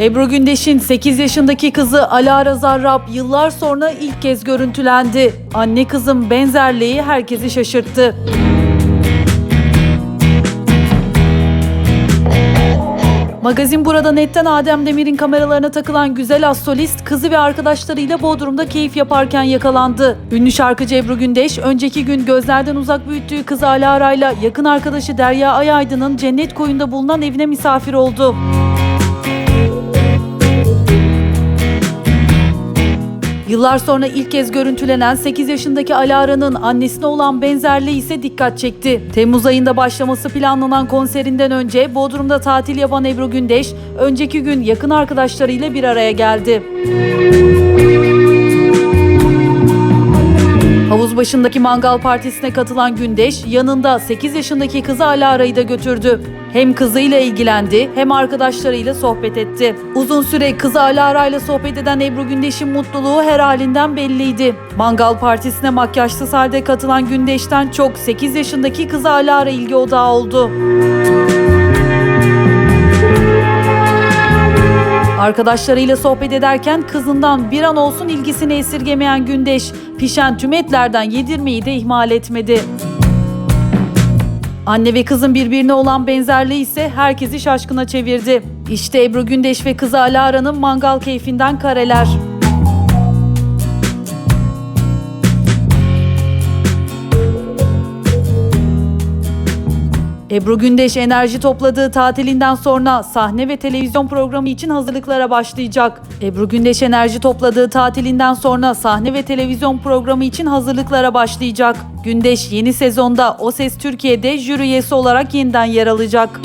Ebru Gündeş'in 8 yaşındaki kızı Alara Zarrab yıllar sonra ilk kez görüntülendi. Anne kızın benzerliği herkesi şaşırttı. Magazin burada netten Adem Demir'in kameralarına takılan güzel astrolist kızı ve arkadaşlarıyla Bodrum'da keyif yaparken yakalandı. Ünlü şarkıcı Ebru Gündeş önceki gün gözlerden uzak büyüttüğü kızı Alara'yla yakın arkadaşı Derya Ayaydın'ın cennet koyunda bulunan evine misafir oldu. Yıllar sonra ilk kez görüntülenen 8 yaşındaki Alara'nın annesine olan benzerliği ise dikkat çekti. Temmuz ayında başlaması planlanan konserinden önce Bodrum'da tatil yapan Ebru Gündeş, önceki gün yakın arkadaşlarıyla bir araya geldi. Havuz başındaki mangal partisine katılan Gündeş yanında 8 yaşındaki kızı Alara'yı da götürdü. Hem kızıyla ilgilendi hem arkadaşlarıyla sohbet etti. Uzun süre kızı Alara ile sohbet eden Ebru Gündeş'in mutluluğu her halinden belliydi. Mangal partisine makyajsız halde katılan Gündeş'ten çok 8 yaşındaki kızı Alara ilgi odağı oldu. Arkadaşlarıyla sohbet ederken kızından bir an olsun ilgisini esirgemeyen Gündeş, pişen tüm etlerden yedirmeyi de ihmal etmedi. Anne ve kızın birbirine olan benzerliği ise herkesi şaşkına çevirdi. İşte Ebru Gündeş ve kızı Alara'nın mangal keyfinden kareler. Ebru Gündeş enerji topladığı tatilinden sonra sahne ve televizyon programı için hazırlıklara başlayacak. Ebru Gündeş enerji topladığı tatilinden sonra sahne ve televizyon programı için hazırlıklara başlayacak. Gündeş yeni sezonda O Ses Türkiye'de jüri üyesi olarak yeniden yer alacak.